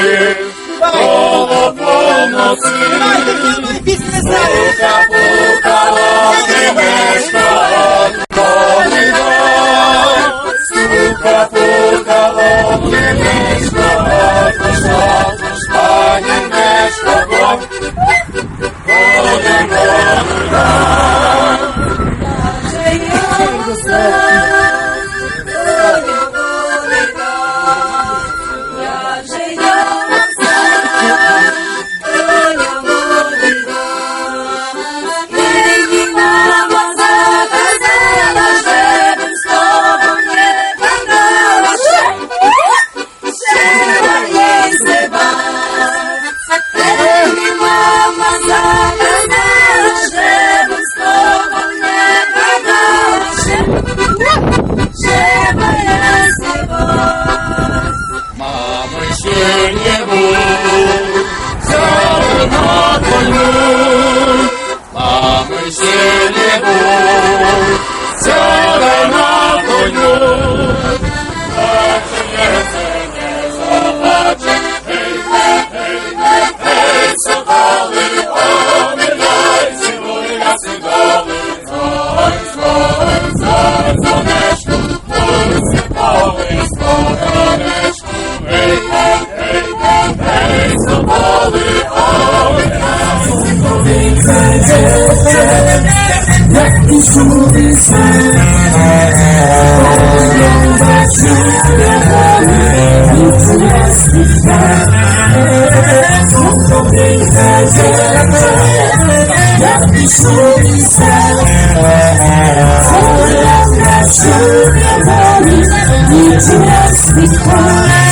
носи, голову носи, Після себе. Пука, пука, лови, Full of you. just before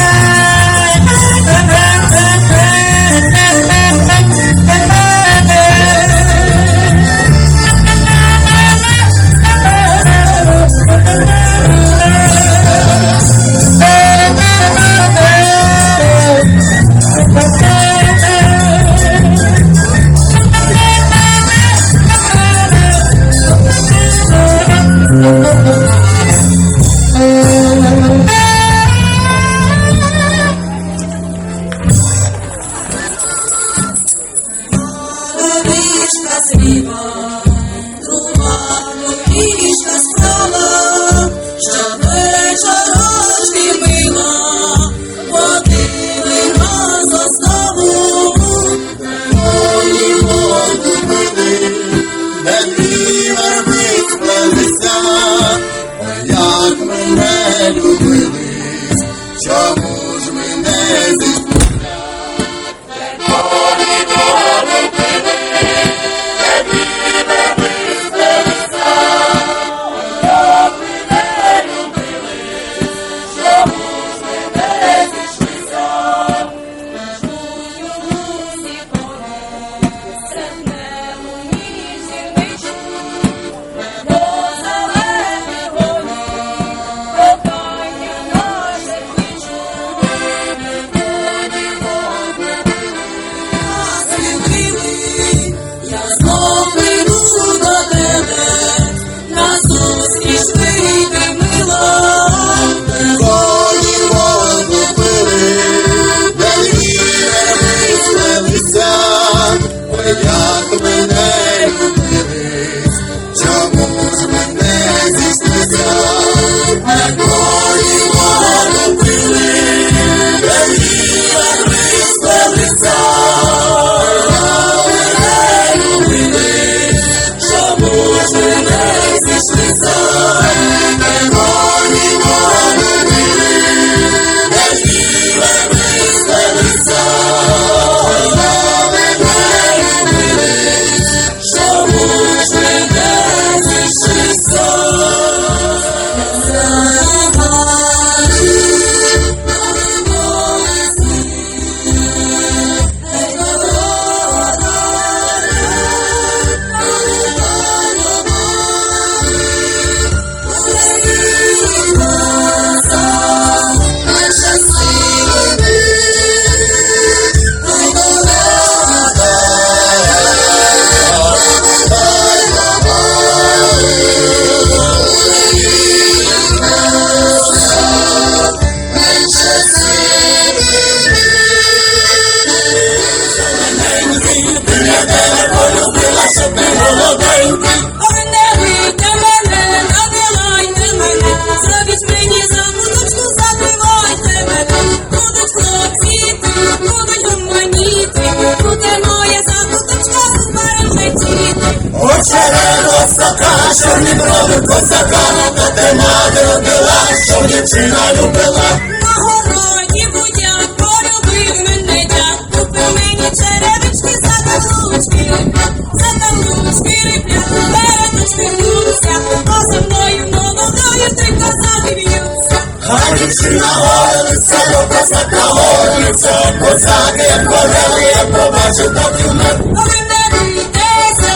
а за мною молодою три козаки б'ються. А дівчина горниця, до козака горниця, козаки, як повели, як побачив, так і вмер. Ви не бійтеся,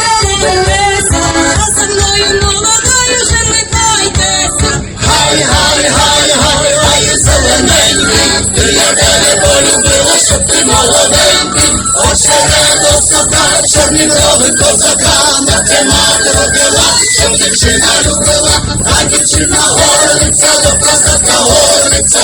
не бійтеся, а за мною молодою женихайтеся. Гай, гай, гай, гай, гай, зелененький, ти я тебе полюбила, щоб ти молоденький. Очерето сока, чорні крови козака, мати мати робила, щоб дівчина любила, а дівчина горлиця, до козака горниця,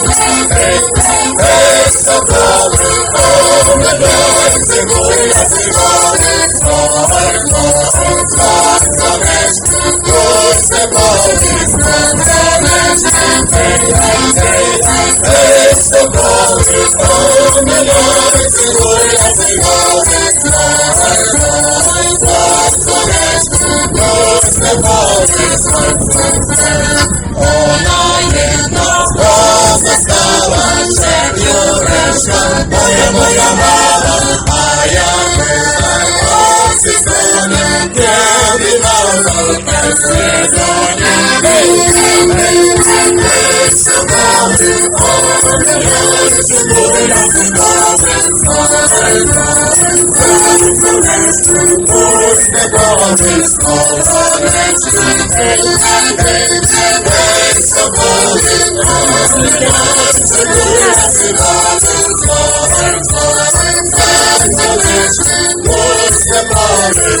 Ей, ей, Kısa boya boya bağlı hayatı Sistemin kendi bağlı Tersiz onu bilmeyi Sıkıldı onu bilmeyi Şimdi nasıl kaldı Sıkıldı was the modern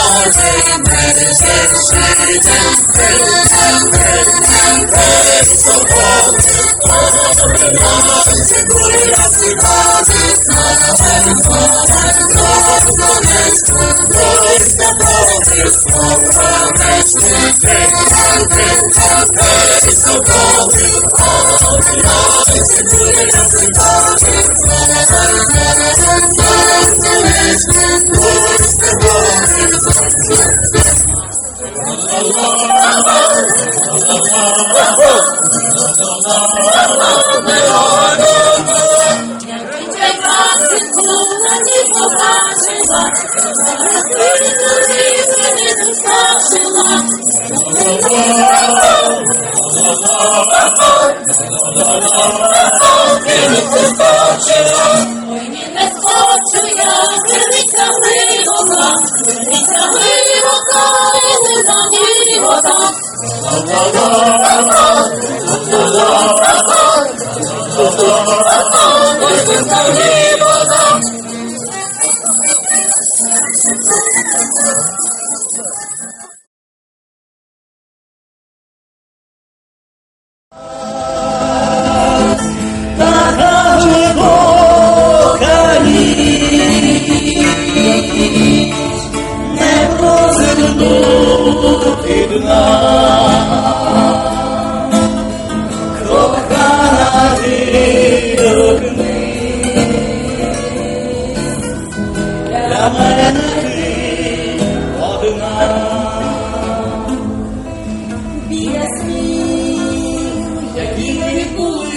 зой, дзвониш, ось степовий, зой, зой, зой. Не хочу я вернися глибока, вернися мене одна, біля які ми відбулись,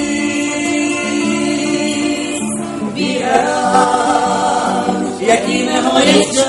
біля які не горять.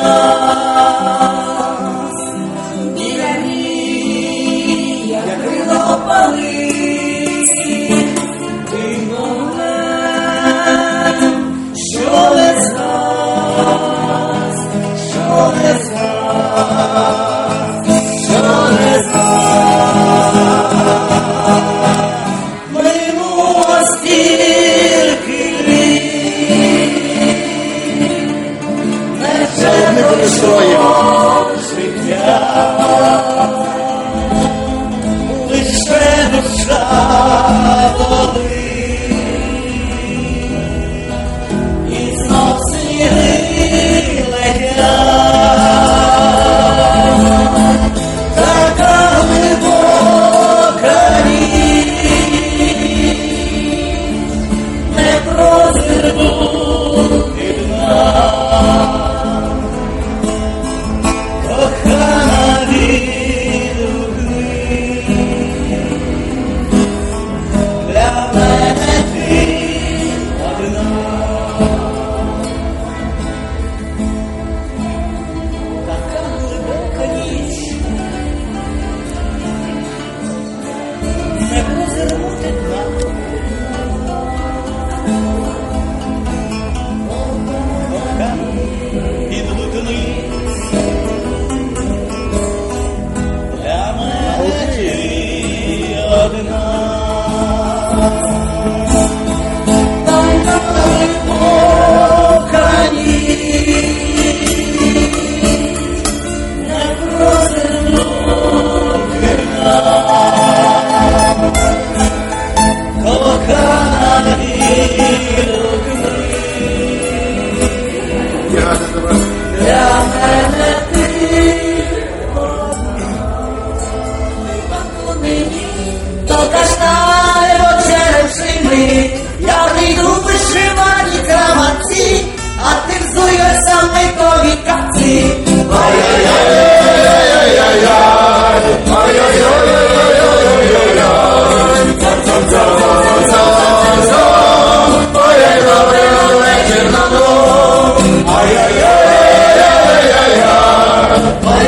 Fernando, ay, ay, ay, ay, ay, ay, ay, ay, ay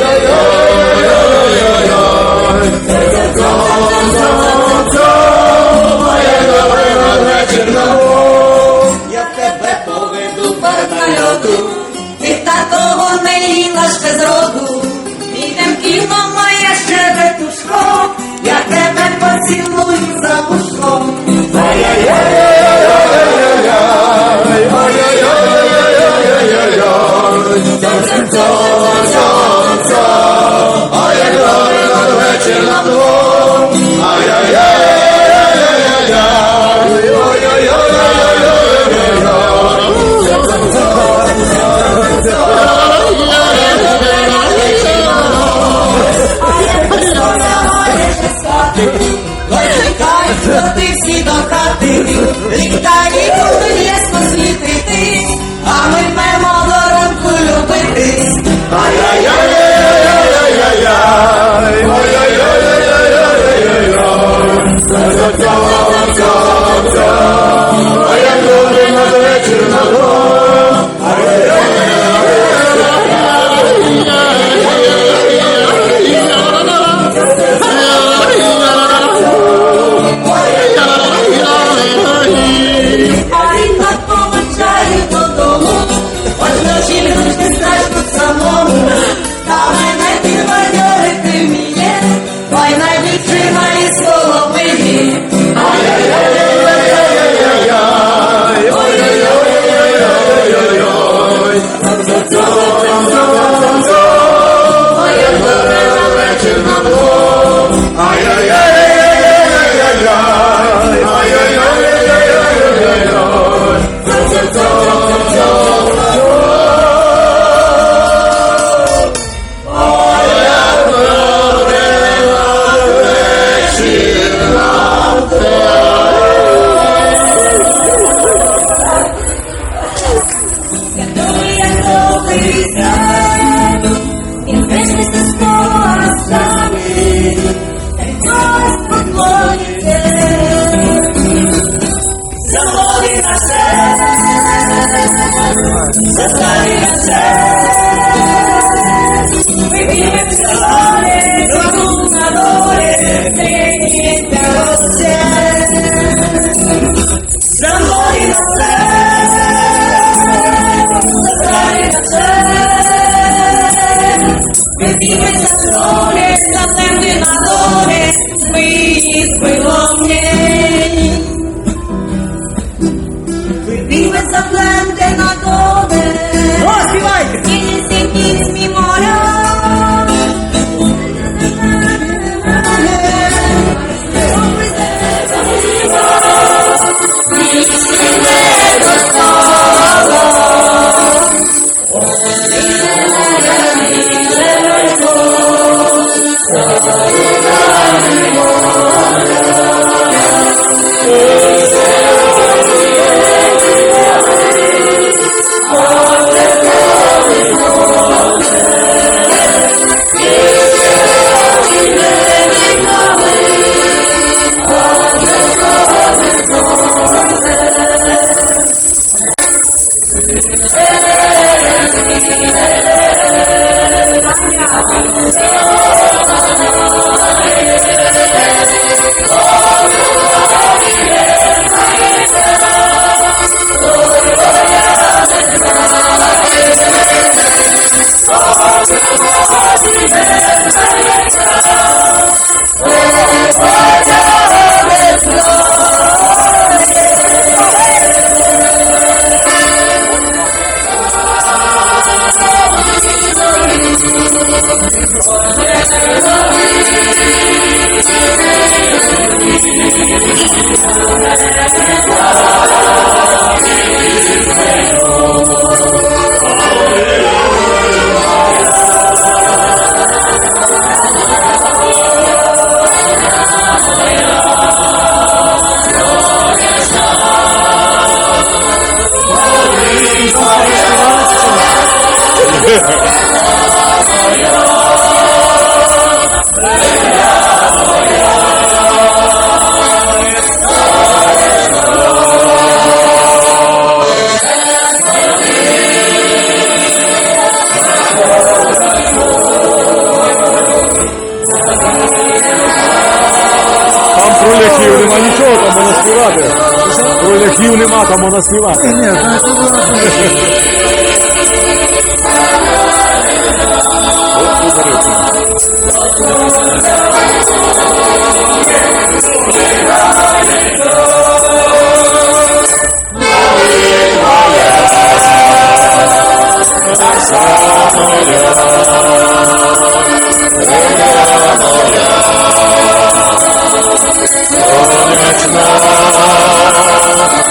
you are.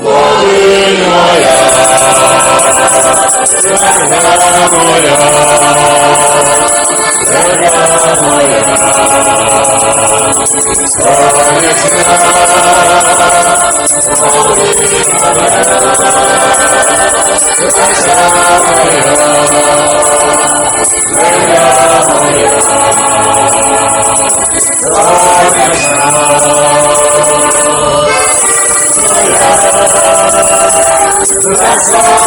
Моя, Amen. Oh,